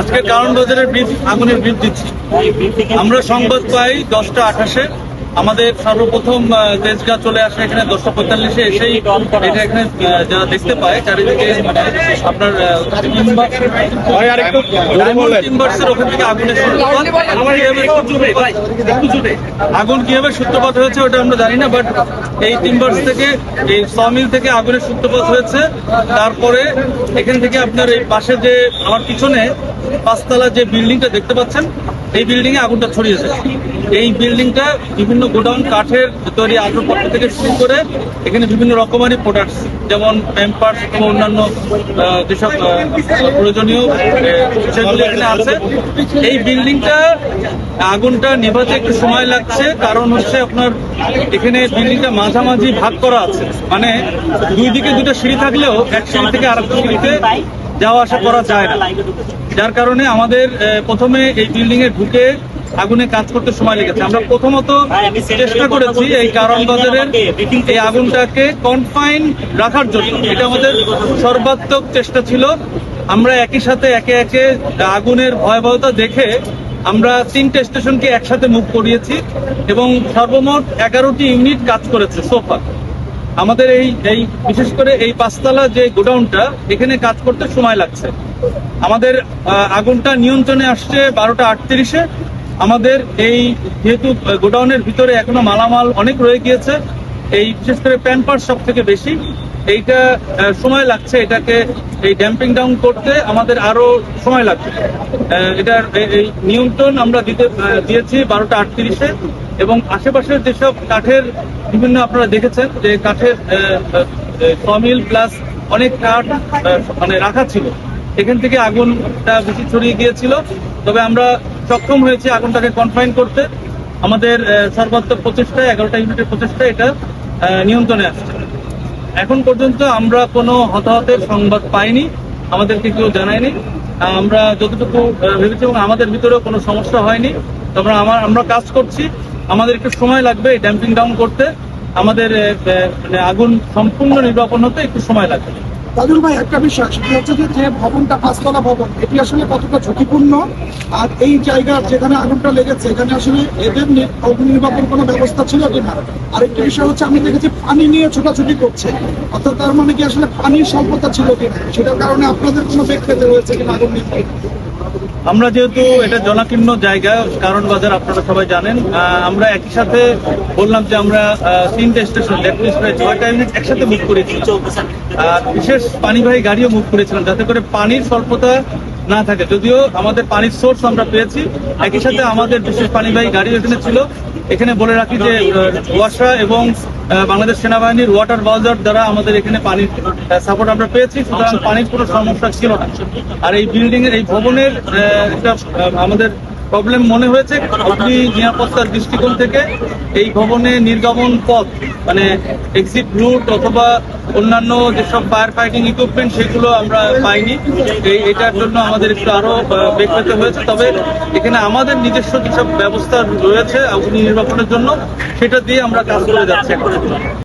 আজকে কারণ বাজারের আগুনের ব্রিফ দিচ্ছি আমরা সংবাদ পাই দশটা আঠাশে। আমাদের সর্বপ্রথম তেজগাঁ চলে আসে এখানে দশটা পঁয়তাল্লিশে এসেই এটা এখানে যারা দেখতে পায় চারিদিকে মানে আপনার টিম্বার্সের ওখান থেকে আগুনের সূত্রপাত। আগুন কীভাবে সূত্রপাত? হয়েছে ওটা আমরা জানি না বাট এই টিম্বার্স থেকে এই সমিল থেকে আগুনের সূত্রপাত হয়েছে। তারপরে এখান থেকে আপনার এই পাশে যে আমার পিছনে পাঁচতলা যে বিল্ডিংটা দেখতে পাচ্ছেন এই বিল্ডিং এ আগুনটা ছড়িয়েছে এই বিল্ডিংটা বিভিন্ন গোডাউন, কাঠের তৈরি আসবাবপত্র থেকে শুরু করে এখানে বিভিন্ন রকমারি প্রোডাক্টস যেমন প্যাম্পার্স এবং অন্যান্য যেসব প্রয়োজনীয় সেগুলো এখানে আছে। এই বিল্ডিংটা আগুনটা নেভাতে একটু সময় লাগছে। কারণ হচ্ছে আপনার এখানে বিল্ডিংটা মাঝামাঝি ভাগ করা আছে। মানে দুই দিকে দুটো সিঁড়ি থাকলেও এক সিঁড়ি থেকে আরেকটা সিঁড়িতে যাওয়া আসা করা যায় না। যার কারণে আমাদের প্রথমে এই বিল্ডিং এ ঢুকে আগুনে কাজ করতে সময় লেগেছে। আমরা প্রথমত চেষ্টা করেছি এই কারণ বাজারের এই আগুনটাকে কনফাইন রাখার জন্য। এটা আমাদের সর্বাত্মক চেষ্টা ছিল। আমরা একই সাথে একে একে আগুনের ভয়াবহতা দেখে আমরা তিনটে স্টেশনকে একসাথে মুভ করিয়েছি এবং সর্বমোট এগারোটি ইউনিট কাজ করেছে সোফা আমাদের এই এই, বিশেষ করে এই পাঁচতলা যে গোডাউনটা, এখানে কাজ করতে সময় লাগছে। আমাদের আগুনটা নিয়ন্ত্রণে আসছে বারোটা আটত্রিশে। আমাদের এই যেহেতু গোডাউনের ভিতরে এখনও মালামাল অনেক রয়ে গিয়েছে, এই বিশেষ করে প্যান্ট পার্ট সব থেকে বেশি। এইটা সময় লাগছে এটাকে, এই ড্যাম্পিং ডাউন করতে আমাদের আরও সময় লাগছে এটার এই- নিয়ন্ত্রণ আমরা দিতে দিয়েছি বারোটা আটত্রিশে। এবং আশেপাশের যেসব কাঠের, বিভিন্ন আপনারা দেখেছেন যে কাঠের সমিল প্লাস অনেক কাঠ মানে রাখা ছিল। এখান থেকে আগুনটা বেশি ছড়িয়ে গিয়েছিল। তবে আমরা সক্ষম হয়েছি আগুনটাকে কনফাইন করতে। আমাদের সর্বাত্মক প্রচেষ্টা এগারোটা ইউনিটের প্রচেষ্টা এটা নিয়ন্ত্রণে আসছে। এখন পর্যন্ত আমরা কোনো হতাহতের সংবাদ পাইনি আমাদেরকে কেউ জানায়নি। আমরা যতটুকু ভেবেছি এবং আমাদের ভিতরেও কোনো সমস্যা হয়নি। তারপরে আমার, আমরা কাজ করছি। আমাদের একটু সময় লাগবে ড্যাম্পিং ডাউন করতে। আমাদের মানে আগুন সম্পূর্ণ নির্বাপন হতে একটু সময় লাগবে। তাজুল ভাই, একটা বিষয় হচ্ছে যে যে ভবনটা, পাঁচতলা ভবন, এটি আসলে কতটা ঝুঁকিপূর্ণ? আর এই জায়গা যেখানে আগুনটা লেগেছে, এখানে আসলে এদের অগ্নি নির্বাপন কোনো ব্যবস্থা ছিল কি না আরেকটি বিষয় হচ্ছে, আমি দেখেছি পানি নিয়ে ছোটাছুটি করছে। অর্থাৎ তার মানে কি আসলে পানির স্বল্পতা ছিল কিনা? সেটার কারণে আপনাদের কোনো ব্যক্তিতে রয়েছে কিনা আগুন নির্বাপন আমরা যেহেতু এটা জনাকীর্ণ জায়গা কারণ বাজার আপনারা সবাই জানেন আহ, আমরা একই সাথে বললাম যে আমরা তিনটে স্টেশন লেফট প্রায় ছয়টা ইউনিট একসাথে মুখ করেছি। বিশেষ পানিবাহী গাড়িও মুখ করেছিলাম যাতে করে পানির স্বল্পতা না থাকে। যদিও আমাদের পানির সোর্স আমরা পেয়েছি, একই সাথে আমাদের বিশেষ পানিবাহী গাড়ি এখানে ছিল। এখানে বলে রাখি যে ওয়াশা এবং বাংলাদেশ সেনাবাহিনীর ওয়াটার বাজার দ্বারা আমাদের এখানে পানির সাপোর্ট আমরা পেয়েছি, সুতরাং পানির কোনো সমস্যা ছিল না। আর এই বিল্ডিং এর এই ভবনের একটা আমাদের প্রবলেম মনে হয়েছে অগ্নি নিরাপত্তার দৃষ্টিকোণ থেকে এই ভবনে নির্গমন পথ মানে এক্সিট রুট অথবা অন্যান্য যেসব ফায়ার ফাইটিং ইকুইপমেন্ট সেগুলো আমরা পাইনি, এই এটার জন্য আমাদের একটু আরও বেগ পেতে হয়েছে। তবে এখানে আমাদের নিজস্ব যেসব ব্যবস্থা রয়েছে অগ্নি নির্বাপনের জন্য, সেটা দিয়ে আমরা কাজ করে যাচ্ছি এখন।